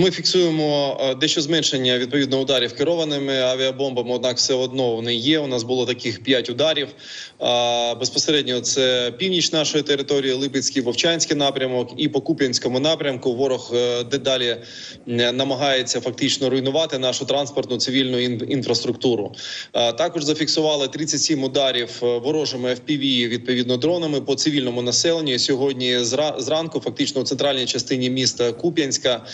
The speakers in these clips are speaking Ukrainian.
Ми фіксуємо е, дещо зменшення відповідно ударів керованими авіабомбами. Однак, все одно вони є. У нас було таких п'ять ударів. Безпосередньо це північ нашої території, Липецький, Вовчанський напрямок, і по Куп'янському напрямку ворог е, дедалі е, намагається фактично руйнувати нашу транспортну цивільну ін- інфраструктуру. Також зафіксували 37 ударів ворожими FPV, відповідно дронами по цивільному населенню. Сьогодні зра- зранку, фактично у центральній частині міста Куп'янська,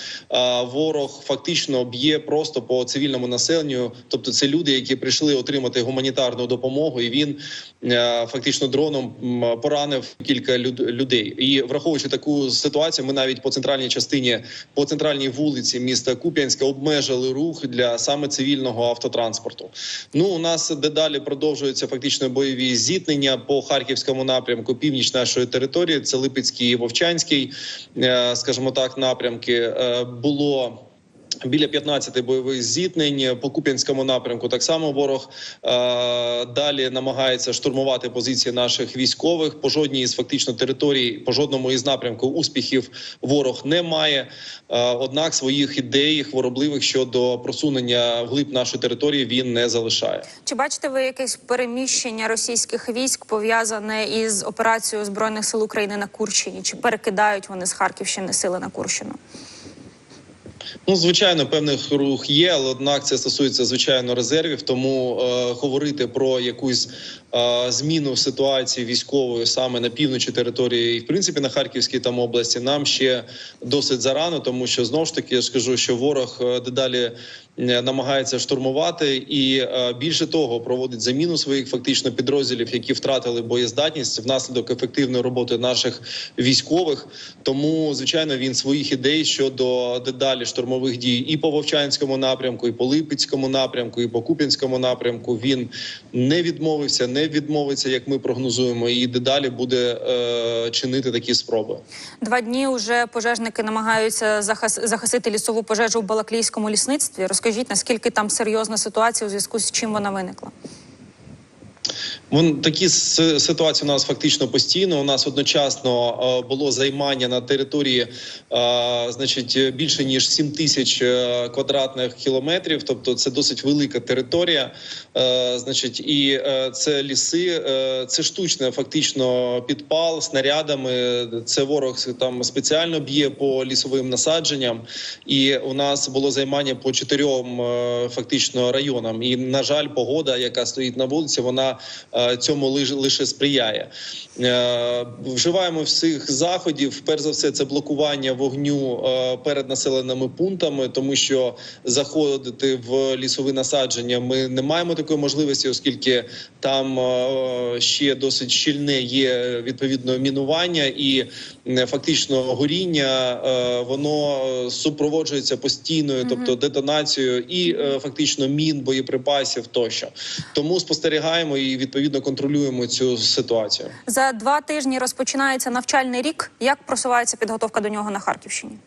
ворог фактично б'є просто по цивільному населенню. Тобто, це люди, які прийшли отримати гуманітарну допомогу, і він е, фактично дроном поранив кілька люд- людей. І враховуючи таку ситуацію, ми навіть по центральній частині, по центральній вулиці міста Куп'янська обмежили рух для саме цивільного автотранспорту. Ну у нас дедалі продовжуються фактично бойові зіткнення по харківському напрямку, північ нашої території. Це Липецький і Вовчанський, е, скажімо так, напрямки Е, було. Біля 15 бойових зіткнень по Куп'янському напрямку так само ворог е, далі намагається штурмувати позиції наших військових. По жодній із фактично територій, по жодному із напрямків успіхів ворог не має. Е, однак своїх ідей хворобливих щодо просунення вглиб нашої території він не залишає. Чи бачите ви якесь переміщення російських військ пов'язане із операцією збройних сил України на Курщині? Чи перекидають вони з Харківщини сили на Курщину? Ну, звичайно, певних рух є, але однак це стосується звичайно резервів. Тому е, говорити про якусь зміну ситуації військової саме на півночі території, і в принципі на Харківській там області, нам ще досить зарано, тому що знову ж таки я ж кажу, що ворог е, дедалі намагається штурмувати, і е, більше того, проводить заміну своїх фактично підрозділів, які втратили боєздатність внаслідок ефективної роботи наших військових. Тому, звичайно, він своїх ідей щодо дедалі штурмових дій і по Вовчанському напрямку, і по Липецькому напрямку, і по Куп'янському напрямку. Він не відмовився, не відмовиться, як ми прогнозуємо, і дедалі буде е, чинити такі спроби. Два дні вже пожежники намагаються захас- захисити лісову пожежу в Балаклійському лісництві. Розкажіть, наскільки там серйозна ситуація у зв'язку з чим вона виникла? Вон такі ситуації у нас фактично постійно. У нас одночасно е, було займання на території, е, значить, більше ніж 7 тисяч е, квадратних кілометрів. Тобто, це досить велика територія. Значить, і це ліси, це штучне фактично підпал снарядами. Це ворог там спеціально б'є по лісовим насадженням. І у нас було займання по чотирьом фактично районам. І на жаль, погода, яка стоїть на вулиці, вона цьому лише, лише сприяє. Е, Вживаємо всіх заходів. Перш за все, це блокування вогню е, перед населеними пунктами, тому що заходити в лісові насадження ми не маємо такої можливості, оскільки там е, ще досить щільне є відповідно мінування і фактично горіння. Воно супроводжується постійною, тобто детонацією і фактично мін, боєприпасів тощо. Тому спостерігаємо і відповідно контролюємо цю ситуацію. За два тижні розпочинається навчальний рік. Як просувається підготовка до нього на Харківщині?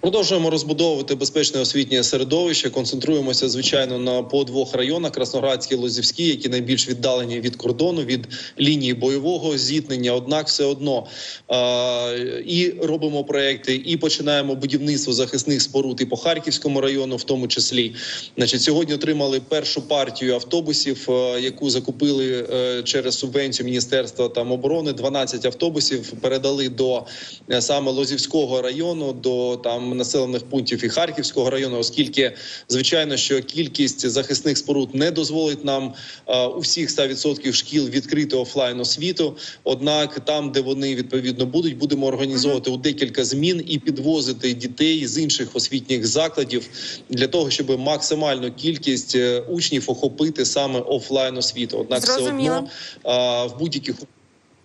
Продовжуємо розбудовувати безпечне освітнє середовище. Концентруємося звичайно на по двох районах: Красноградський, Лозівський, які найбільш віддалені від кордону, від лінії бойового зіткнення. Однак, все одно е- і робимо проекти, і починаємо будівництво захисних споруд і по Харківському району, в тому числі. Значить, сьогодні отримали першу партію автобусів, е, яку закупили е, через субвенцію Міністерства там оборони. 12 автобусів передали до е, саме Лозівського району, до там населених пунктів і Харківського району, оскільки звичайно, що кількість захисних споруд не дозволить нам е, у всіх 100% шкіл відкрити офлайн освіту. Однак, там, де вони відповідно будуть, будемо організовувати у декілька змін і підвозити дітей з інших освітніх закладів для того, щоб максимальну кількість е, учнів охопити саме офлайн освіту. Однак, все одно е, в будь-яких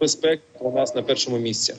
безпек у нас на першому місці.